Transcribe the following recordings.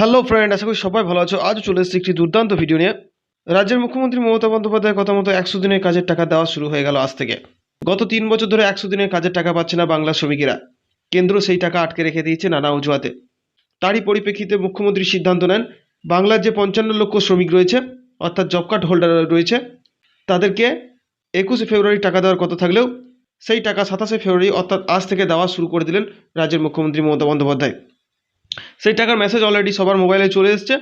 Hello friend আশা করি সবাই ভালো আছো। আজও চলে এসেছি একটি দুর্দান্ত ভিডিও নিয়ে। রাজ্যের মুখ্যমন্ত্রী মমতা বন্দ্যোপাধ্যায়ের কথা মতো একশো দিনের কাজের টাকা দেওয়া শুরু হয়ে গেল আজ থেকে। গত তিন বছর ধরে একশো দিনের কাজের টাকা পাচ্ছে না বাংলা শ্রমিকেরা। কেন্দ্র সেই টাকা আটকে রেখে দিয়েছে নানা অজুহাতে। তারই পরিপ্রেক্ষিতে মুখ্যমন্ত্রী সিদ্ধান্ত নেন, বাংলার যে পঞ্চান্ন লক্ষ শ্রমিক রয়েছে, অর্থাৎ জব কার্ড হোল্ডার রয়েছে, তাদেরকে একুশে ফেব্রুয়ারি টাকা দেওয়ার কথা থাকলেও সেই টাকা সাতাশে ফেব্রুয়ারি, অর্থাৎ আজ থেকে দেওয়া শুরু করে দিলেন রাজ্যের মুখ্যমন্ত্রী মমতা বন্দ্যোপাধ্যায়। সেই টাকার মেসেজ অলরেডি সবার মোবাইলে চলে এসছে।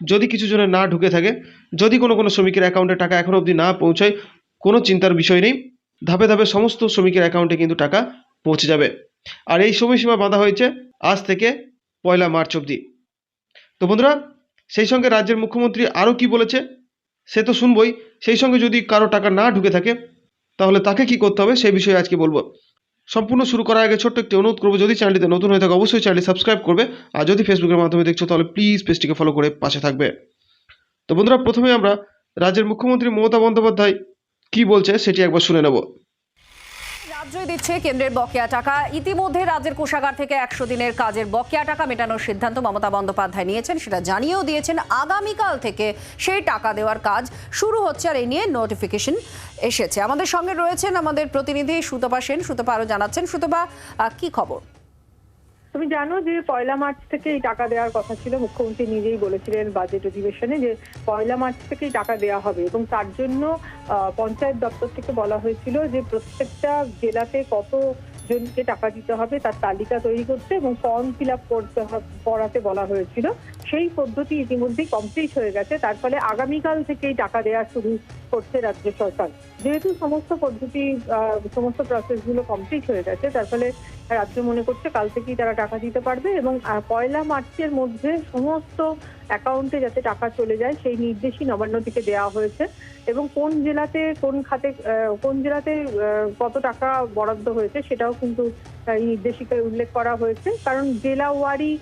যদি কিছু জনের না ঢুকে থাকে, যদি কোনো কোনো শ্রমিকের অ্যাকাউন্টে টাকা এখনও অবধি না পৌঁছায়, কোনো চিন্তার বিষয় নেই। ধাপে ধাপে সমস্ত শ্রমিকের অ্যাকাউন্টে কিন্তু টাকা পৌঁছে যাবে। আর এই সময়সীমা বাঁধা হয়েছে আজ থেকে পয়লা মার্চ অবধি। তো বন্ধুরা, সেই সঙ্গে রাজ্যের মুখ্যমন্ত্রী আরও কি বলেছে, সে তো শুনবই। সেই সঙ্গে যদি কারও টাকা না ঢুকে থাকে, তাহলে তাকে কি করতে হবে সেই বিষয়ে আজকে বলব। সম্পূর্ণ শুরু করার আগে ছোট্ট একটি অনুরোধ করব, যদি চ্যানেলটিতে নতুন হয়ে থাকে, অবশ্যই চ্যানেলটি সাবস্ক্রাইব করবে। আর যদি ফেসবুকের মাধ্যমে দেখছ, তাহলে প্লিজ পেজটিকে ফলো করে পাশে থাকবে। তো বন্ধুরা, প্রথমে আমরা রাজ্যের মুখ্যমন্ত্রী মমতা বন্দ্যোপাধ্যায় কি বলছে, সেটি একবার শুনে নেব। রাজ্যই দিচ্ছে কেন্দ্রের বকেয়া টাকা। ইতিমধ্যে রাজ্যের কোষাগার থেকে একশো দিনের কাজের বকেয়া টাকা মেটানোর সিদ্ধান্ত মমতা বন্দ্যোপাধ্যায় নিয়েছেন। সেটা জানিয়েও দিয়েছেন আগামীকাল থেকে সেই টাকা দেওয়ার কাজ শুরু হচ্ছে আর এই নিয়ে নোটিফিকেশন এসেছে। আমাদের সঙ্গে রয়েছেন আমাদের প্রতিনিধি সুতপা সেন। সুতপা আরও জানাচ্ছেন। সুতপা কি খবর? তুমি জানো যে পয়লা মার্চ থেকে এই টাকা দেওয়ার কথা ছিল, মুখ্যমন্ত্রী নিজেই বলেছিলেন বাজেট অধিবেশনে যে পয়লা মার্চ থেকেই টাকা দেওয়া হবে এবং তার জন্য পঞ্চায়েত দপ্তর থেকে বলা হয়েছিল যে প্রত্যেকটা জেলাতে কত জনকে টাকা দিতে হবে তার তালিকা তৈরি করতে এবং ফর্ম ফিল আপ করতে করাতে বলা হয়েছিল। সেই পদ্ধতি ইতিমধ্যেই কমপ্লিট হয়ে গেছে। তার ফলে আগামীকাল থেকেই টাকা দেওয়া শুরু করছে রাজ্য সরকার। যেহেতু সমস্ত পদ্ধতি সমস্ত প্রসেসগুলো কমপ্লিট হয়ে গেছে, তার ফলে রাজ্য মনে করছে কাল থেকেই তারা টাকা দিতে পারবে এবং পয়লা মার্চের মধ্যে সমস্ত অ্যাকাউন্টে যাতে টাকা চলে যায়, সেই নির্দেশই নবান্ন থেকে দেওয়া হয়েছে এবং কোন জেলাতে কোন খাতে কোন জেলাতে কত টাকা বরাদ্দ হয়েছে সেটাও কিন্তু এই নির্দেশিকায় উল্লেখ করা হয়েছে। কারণ জেলা ওয়ারি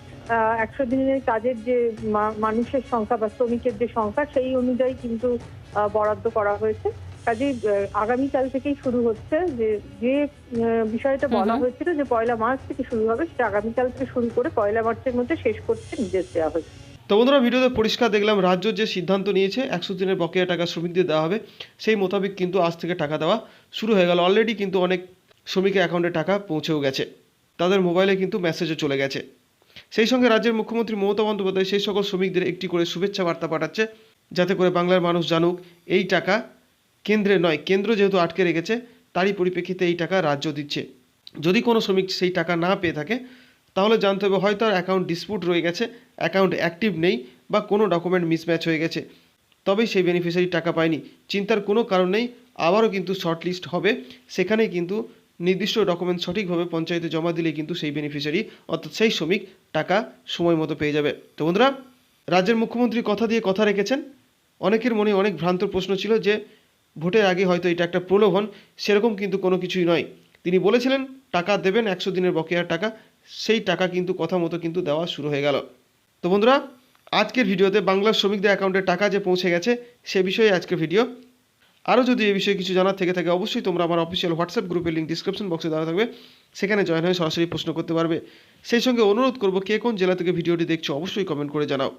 একশো দিনের কাজের যে মানুষের সংখ্যা বা শ্রমিকের যে সংখ্যা সেই অনুযায়ী কিন্তু বরাদ্দ করা হয়েছে। আহ, আগামীকাল থেকেই শুরু হচ্ছে যে যে বিষয়টা বলা হয়েছিল যে পয়লা মার্চ থেকে শুরু হবে সেটা আগামীকাল থেকে শুরু করে পয়লা মার্চের মধ্যে শেষ করতে নির্দেশ দেওয়া হয়েছে। তো বন্ধুরা ভিডিওতে পরিষ্কার দেখলাম রাজ্য যে সিদ্ধান্ত নিয়েছে একশো দিনের বকেয়া টাকা শ্রমিকদের দেওয়া হবে সেই মোতাবেক কিন্তু আজ থেকে টাকা দেওয়া শুরু হয়ে গেল। অলরেডি কিন্তু অনেক শ্রমিকের অ্যাকাউন্টে টাকা পৌঁছেও গেছে। তাদের মোবাইলে কিন্তু মেসেজও চলে গেছে। সেই সঙ্গে রাজ্যের মুখ্যমন্ত্রী মমতা বন্দ্যোপাধ্যায় সেই সকল শ্রমিকদের একটি করে শুভেচ্ছা বার্তা পাঠাচ্ছে, যাতে করে বাংলার মানুষ জানুক এই টাকা কেন্দ্রে নয়, কেন্দ্র যেহেতু আটকে রেখেছে, তারই পরিপ্রেক্ষিতে এই টাকা রাজ্য দিচ্ছে। যদি কোনো শ্রমিক সেই টাকা না পেয়ে থাকে, তাহলে জানতে হবে হয়তো আর অ্যাকাউন্ট ডিসপুট রয়ে গেছে অ্যাকাউন্ট অ্যাক্টিভ নেই বা কোনো ডকুমেন্ট মিসম্যাচ হয়ে গেছে। তবেই সেই বেনিফিশিয়ারি টাকা পায়নি। চিন্তার কোনো কারণ নেই, আবারও কিন্তু শর্ট লিস্ট হবে। সেখানেই কিন্তু নির্দিষ্ট ডকুমেন্ট সঠিকভাবে পঞ্চায়েতে জমা দিলে কিন্তু সেই বেনিফিশিয়ারি অর্থাৎ সেই শ্রমিক, টাকা সময় মতো পেয়ে যাবে। তো বন্ধুরা, রাজ্যের মুখ্যমন্ত্রী কথা দিয়ে কথা রেখেছেন। অনেকের মনে অনেক ভ্রান্ত প্রশ্ন ছিল যে, ভোটের আগে হয়তো এটা একটা প্রলোভন, সেরকম কিন্তু কোনো কিছুই নয়। তিনি বলেছিলেন, টাকা দেবেন, একশো দিনের বকেয়ার টাকা। সেই টাকা কিন্তু কথা মতো কিন্তু দেওয়া শুরু হয়ে গেল। তো বন্ধুরা, আজকের ভিডিওতে বাংলার শ্রমিকদের অ্যাকাউন্টে টাকা যে পৌঁছে গেছে, সে বিষয়ে আজকের ভিডিও। আরও যদি এই বিষয়ে কিছু জানার থেকে থাকে, অবশ্যই তোমরা আমার অফিসিয়াল হোয়াটসঅ্যাপ গ্রুপের লিঙ্ক ডিসক্রিপশন বক্সে দেওয়া থাকবে। সেখানে জয়েন হয়ে সরাসরি প্রশ্ন করতে পারবে। সেই সঙ্গে অনুরোধ করব, কে কোন জেলা থেকে ভিডিওটি দেখছ, অবশ্যই কমেন্ট করে জানাও।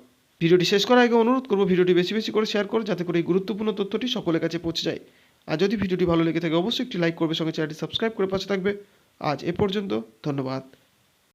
ভিডিওটি শেষ করার আগে অনুরোধ করব, ভিডিওটি বেশি বেশি করে শেয়ার করো, যাতে করে এই গুরুত্বপূর্ণ তথ্যটি সকলের কাছে পৌঁছে যায়। আর যদি ভিডিওটি ভালো লেগে থাকে, অবশ্যই একটি লাইক করবে, সঙ্গে চ্যানেলটি সাবস্ক্রাইব করে পাশে থাকবে। আজ এ পর্যন্ত, ধন্যবাদ।